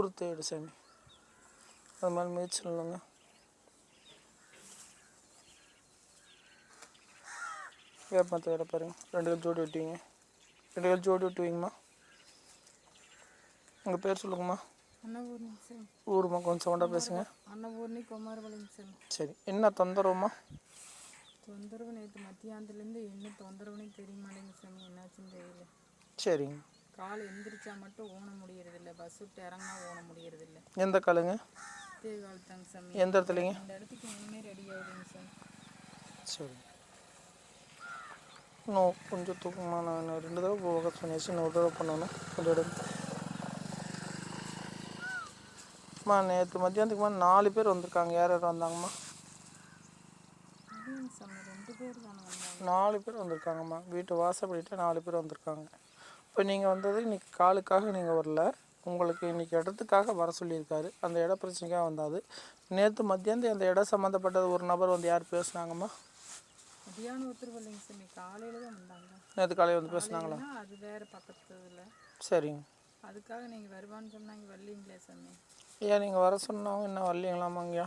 குறுத்து எடு சாமி. அது மாதிரி முயற்சி இல்லைங்க வேப்பமரத்தை வேற பாருங்க. ரெண்டு கால் ஜோடி விட்டுவீங்க. ரெண்டு கால் ஜோடி விட்டுவீங்கம்மா. உங்கள் பேர் சொல்லுங்கம்மா. ஊருமா கொஞ்சம் சவுண்டாக பேசுங்க. அன்னபூர்ணி குமாரபாளையம் சரி என்ன தொந்தரவுமா தொந்தரவு நேற்று மத்தியானத்துலேருந்து என்ன தொந்தரவுனே தெரிய மாட்டேங்குது சாமி. என்னாச்சுன்னு தெரியல. சரிங்க. கால் எந்திரிச்சா மட்டும் ஓன முடியறதில்ல. பஸ் விட்டு இறங்கினா ஓன முடியறதில்ல. எந்த காலுங்க? தாங்க சாமி. எந்த இடத்துலைங்க? இந்த இடத்துக்கு இனிமே ரெடி ஆகுதுங்க சாமி சரி. இன்னும் கொஞ்சம் தூக்கமா நான் ரெண்டு தடவை போக சொன்னியாச்சு இன்னொரு தடவை பண்ணணும். கொஞ்சம் எடுங்க அம்மா நேற்று மத்தியானத்துக்கு மேலே நாலு பேர் வந்திருக்காங்க. யார் யார் வந்தாங்கம்மா? நாலு பேர் வந்திருக்காங்கம்மா. வீட்டு வாசப்படிட்டு நாலு பேர் வந்திருக்காங்க. இப்போ நீங்கள் வந்தது இன்னைக்கு காலுக்காக நீங்கள் வரல. உங்களுக்கு இன்னைக்கு இடத்துக்காக வர சொல்லியிருக்காரு. அந்த இட பிரச்சனைக்காக வந்தாது நேற்று மத்தியானம் அந்த இடம் சம்மந்தப்பட்டது ஒரு நபர் வந்து யார் பேசுனாங்கம்மா? மதியானம் ஒருத்தர் வரலைங்க சாமி காலையில் தான் வந்தாங்க. நேற்று காலையில் வந்து பேசுனாங்களா? அது வேற பக்கத்துல சரிங்க. அதுக்காக நீங்கள் வருவான்னு சொன்னாங்க வரலீங்களே சாமி. ஏன் நீங்கள் வர சொன்னவங்க என்ன வரலீங்களாமாங்கய்யா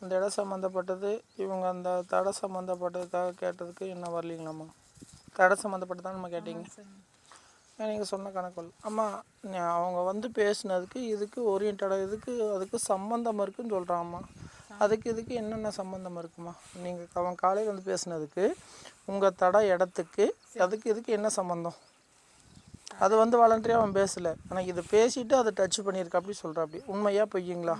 அந்த இடம் சம்மந்தப்பட்டது இவங்க அந்த தடை சம்மந்தப்பட்டதுக்காக கேட்டதுக்கு என்ன வரலீங்களாம்மா? தடை சம்மந்தப்பட்டதான் நம்ம கேட்டீங்க. நீங்கள் சொன்ன கணக்கு அம்மா நீ- அவங்க வந்து பேசுனதுக்கு இதுக்கு ஓரியன்டாக இதுக்கு அதுக்கு சம்மந்தம் இருக்குன்னு சொல்கிறாம்மா அதுக்கு இதுக்கு என்னென்ன சம்மந்தம் இருக்குமா நீங்கள் அவன் காலையில் வந்து பேசுனதுக்கு உங்கள் தடை இடத்துக்கு அதுக்கு இதுக்கு என்ன சம்மந்தம் அது வந்து வாலண்டரியாக அவன் பேசலை. ஆனால் இதை பேசிட்டு அதை டச் பண்ணியிருக்கா அப்படி சொல்கிறா அப்படி. உண்மையா பொய்யுங்களா?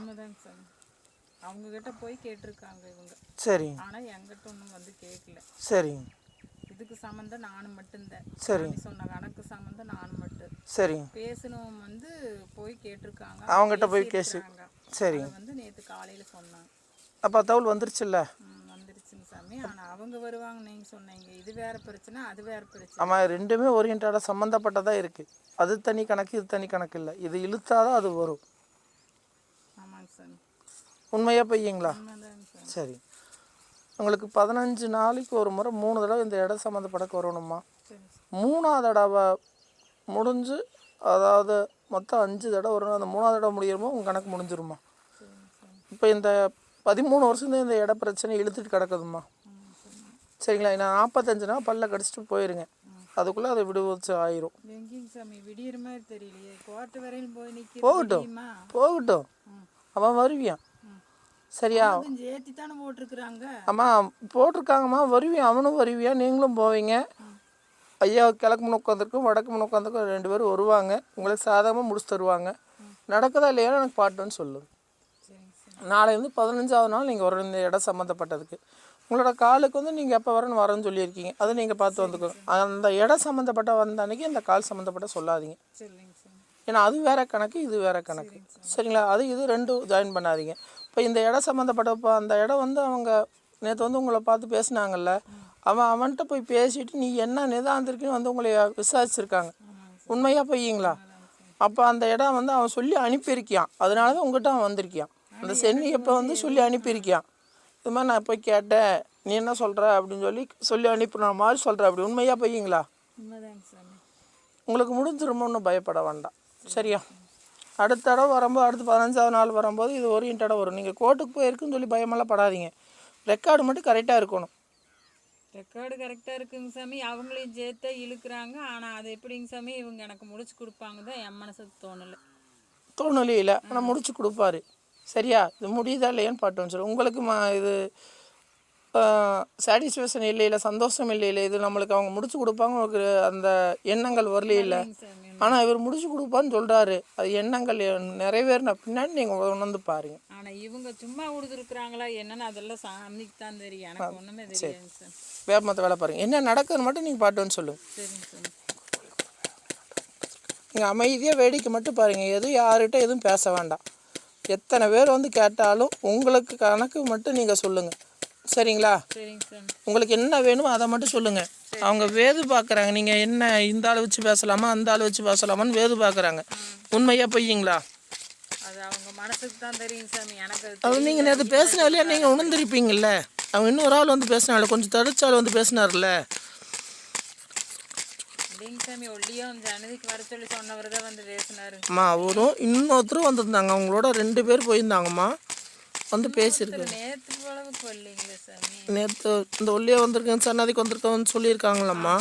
அவங்க கிட்ட போய் கேட்டிருக்காங்க இவங்க. சரிங்க. ஆனா என்கிட்ட ஒன்றும் வந்து கேட்கல சரிங்க. இதுக்கு சம்மந்தம் நானும் மட்டும்தான். சரி. சொன்ன கணக்கு சம்மந்தம் நானும் மட்டும். சரிங்க. பேசணும் வந்து போய் கேட்டிருக்காங்க. அவங்ககிட்ட போய் கேசு அதை வந்து நேற்று காலையில சொன்னாங்க. அப்போ தகவல் வந்துருச்சுல்ல? வந்துருச்சுங்க சாமி. ஆனா அவங்க வருவாங்க நீங்க சொன்னீங்க. இது வேற பிரச்சனை அது வேற பிரச்சனை. ஆமாம் ரெண்டுமே ஓரியன்டாக சம்மந்தப்பட்டதாக இருக்குது அது தனி கணக்கு இது தனி கணக்கு இல்லை. இது இழுத்தாதான் அது வரும். ஆமாங்க சாமி. உண்மையா பொய்யுங்களா? உண்மைதாங்க சாமி. சரி. உங்களுக்கு பதினஞ்சு நாளைக்கு ஒரு முறை மூணு தடவை இந்த இடம் சம்மந்தப்படக்கு வரணுமா சரி சாமி. மூணாவது தடவை முடிஞ்சு அதாவது மொத்தம் அஞ்சு தடவை வரணும் அந்த மூணாவது தடவை முடியுமோ உங்கள் கணக்கு முடிஞ்சிருமா இப்போ இந்த பதிமூணு வருஷம் இந்த இட பிரச்சனை இழுத்துட்டு கிடக்குதுமா ம் சரி சரிங்களா? நான் நாற்பத்தஞ்சு நாள் பல்ல கடிச்சிட்டு போயிருங்க. அதுக்குள்ளே அதை விடுவிச்சு ஆயிரும். போகட்டும். போகட்டும். அவன் வருவியான். சரியா? கொஞ்சம் ஏற்றி தானே போட்டிருக்கிறாங்க. அம்மா போட்டிருக்காங்கம்மா. வருவியான் அவனும் வருவியான் நீங்களும் போவீங்க. ஐயா கிழக்கு முன் உட்காந்துருக்கும் வடக்கு முன் உட்காந்துருக்கும் ரெண்டு பேரும் வருவாங்க. உங்களுக்கு சாதகமாக முடிச்சு தருவாங்க. நடக்குதா இல்லையான்னு எனக்கு பாட்டுன்னு சொல்லு. நாளைலேருந்து பதினஞ்சாவது நாள் நீங்கள் வரணும் இந்த இடம் சம்மந்தப்பட்டதுக்கு உங்களோட காலுக்கு வந்து நீங்கள் எப்போ வரணும் வரேன்னு சொல்லியிருக்கீங்க. அதை நீங்கள் பார்த்து வந்துக்கோங்க அந்த இடம் சம்மந்தப்பட்ட வந்த அன்னைக்கு இந்த கால் சம்மந்தப்பட்ட சொல்லாதீங்க. ஏன்னா அது வேற கணக்கு இது வேற கணக்கு. சரிங்களா? அது இது ரெண்டும் ஜாயின் பண்ணாதீங்க. இப்போ இந்த இடம் சம்மந்தப்பட்ட இப்போ அந்த இடம் வந்து அவங்க நேற்று வந்து உங்களை பார்த்து பேசுனாங்கல்ல அவன் அவன்கிட்ட போய் பேசிட்டு நீ என்ன நிதாந்திருக்குன்னு வந்து உங்களை விசாரிச்சிருக்காங்க. உண்மையா பொய்யுங்களா? அப்போ அந்த இடம் வந்து அவன் சொல்லி அனுப்பியிருக்கியான் அதனால தான் உங்ககிட்ட அவன் வந்திருக்கியான் அந்த சென்னி எப்போ வந்து சொல்லி அனுப்பியிருக்கியான் இது மாதிரி நான் போய் கேட்டேன். நீ என்ன சொல்கிற அப்படின்னு சொல்லி சொல்லி அனுப்பின மாதிரி சொல்கிற அப்படி உண்மையா பொய்யுங்களா? உண்மைதாங்க சாமி. உங்களுக்கு முடிஞ்சிருமோ ஒன்றும் பயப்பட வேண்டாம். சரியா? அடுத்த தடவை வரும்போது அடுத்து பதினஞ்சாவது நாள் வரும்போது இது ஓரியன்டாக வரும். நீங்கள் கோர்ட்டுக்கு போயிருக்குன்னு சொல்லி பயமெல்லாம் படாதீங்க. ரெக்கார்டு மட்டும் கரெக்டாக இருக்கணும். ரெக்கார்டு கரெக்டாக இருக்குங்க சாமி. அவங்களையும் சேர்த்தே இழுக்கிறாங்க. ஆனால் அது எப்படிங்க சாமி? இவங்க எனக்கு முடிச்சு கொடுப்பாங்க தான் என் மனசுக்கு தோணலை. தோணலையில் ஆனால் முடிச்சு கொடுப்பாரு. சரியா? இது முடியுதா இல்லையான்னு பாட்டு வந்துச்சு உங்களுக்கு மா இது சாட்டிஸ்ஃபேக்ஷன் இல்லையில சந்தோஷம் இல்லையில இது நம்மளுக்கு அவங்க முடிச்சு கொடுப்பாங்க அந்த எண்ணங்கள் வரலையில. சாமி ஆனால் இவர் முடிச்சு கொடுப்பான்னு சொல்கிறாரு அது எண்ணங்கள் நிறைவேறின பின்னாடி நீங்கள் உணர்ந்து பாருங்கள் ஆனால் இவங்க சும்மா கொடுத்துருக்குறாங்களா என்னன்னு அதெல்லாம் சாமிக்கு தான் தெரியும். எனக்கு ஒன்றுமே தெரியாதுங்க சார். வேப்பமத்தை வேலை பாருங்கள் என்ன நடக்குதுன்னு மட்டும் நீங்கள் பாட்டு வந்து சொல்லுங்கள் சரிங்க நீங்கள் அமைதியாக வேடிக்கை மட்டும் பாருங்கள் எதுவும் யார்கிட்ட எதுவும் பேச வேண்டாம். எத்தனை பேர் வந்து கேட்டாலும் உங்களுக்கு கணக்கு மட்டும் நீங்கள் சொல்லுங்கள் சரிங்களா? உங்களுக்கு என்ன வேணுமோ அதை மட்டும் சொல்லுங்கள் அவங்க வேது பார்க்குறாங்க. நீங்கள் என்ன இந்த ஆள் வச்சு பேசலாமா அந்த ஆள் வச்சு பேசலாமான்னு வேது பார்க்குறாங்க. உண்மையாக பொய்யுங்களா அது அவங்க மனசுக்கு தான் தெரியும் சாமி. எனக்கு அது அது நீங்கள் நேற்று பேசினாலே நீங்கள் உணர்ந்திருப்பீங்கள்ல அவங்க இன்னொரு ஆள் வந்து பேசினால கொஞ்சம் தடுச்ச ஆள் வந்து பேசினார்ல அம்மா அவரும் இன்னொருத்தரும் வந்திருந்தாங்க. அவங்களோட ரெண்டு பேர் போயிருந்தாங்கம்மா. வந்து பேசியிருக்காங்க நேற்று இந்த ஒல்லியாக வந்திருக்கேன் சன்னதிக்கு வந்திருக்கேன்னு சொல்லியிருக்காங்களம்மா.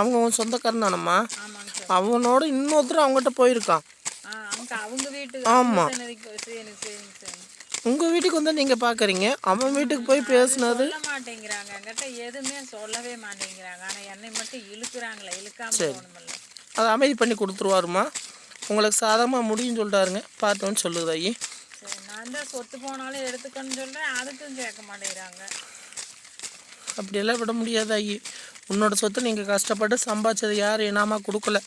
அவங்க உன் சொந்தக்காரன் தானம்மா சார். அவனோட இன்னொருத்தர் அவங்ககிட்ட போயிருக்கான். ஆ அங்க அவங்க வீட்டுக்கு ஆமா. அவங்க சன்னதிக்கு சரி சரிங்க சாமி உங்கள் வீட்டுக்கு வந்து நீங்கள் பார்க்குறீங்க அவன் வீட்டுக்கு போய் பேசுனது? மாட்டேங்கிறாங்க. என்கிட்ட எதுவுமே சொல்லவே மாட்டேங்கிறாங்க. ஆனா என்னை மட்டும் இழுக்குறாங்களே இழுக்காம போகணுமில்ல. அதை அமைதி பண்ணி கொடுத்துருவாருமா உங்களுக்கு சாதகமாக முடியும்னு சொல்லிட்டாருங்க. பார்த்தோன்னு சொல்லுது தான் சொத்து போனாலும் எடுத்துக்கணும்னு சொல்றேன். அதுக்கும் கேட்க மாட்டேங்கிறாங்க. அப்படியெல்லாம் விட முடியாது ஐயே உன்னோட சொத்து நீங்கள் கஷ்டப்பட்டு சம்பாதிச்சது யார்? இனாமா கொடுக்கல.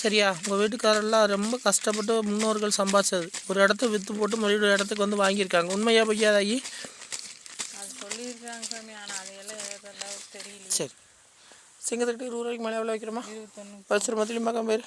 சரியா? உங்கள் வீட்டுக்காரெல்லாம் ரொம்ப கஷ்டப்பட்டு முன்னோர்கள் சம்பாதிச்சது. ஒரு இடத்த விற்று போட்டு மறுபடியும் இடத்துக்கு வந்து வாங்கியிருக்காங்க. உண்மையா பொய்யாத ஐயே அது சொல்லியிருக்காங்க சாமி. ஆனா அதையெல்லாம் எதெல்லாம் தெரியல சரி. சிங்கத்துக்கிட்ட இருபது ரூபாய்க்கு மேலே எவ்வளோ வைக்கிறோமா? இருபத்தொன்னு வச்சிரு மத்தியிலும் பார்க்க பேர்.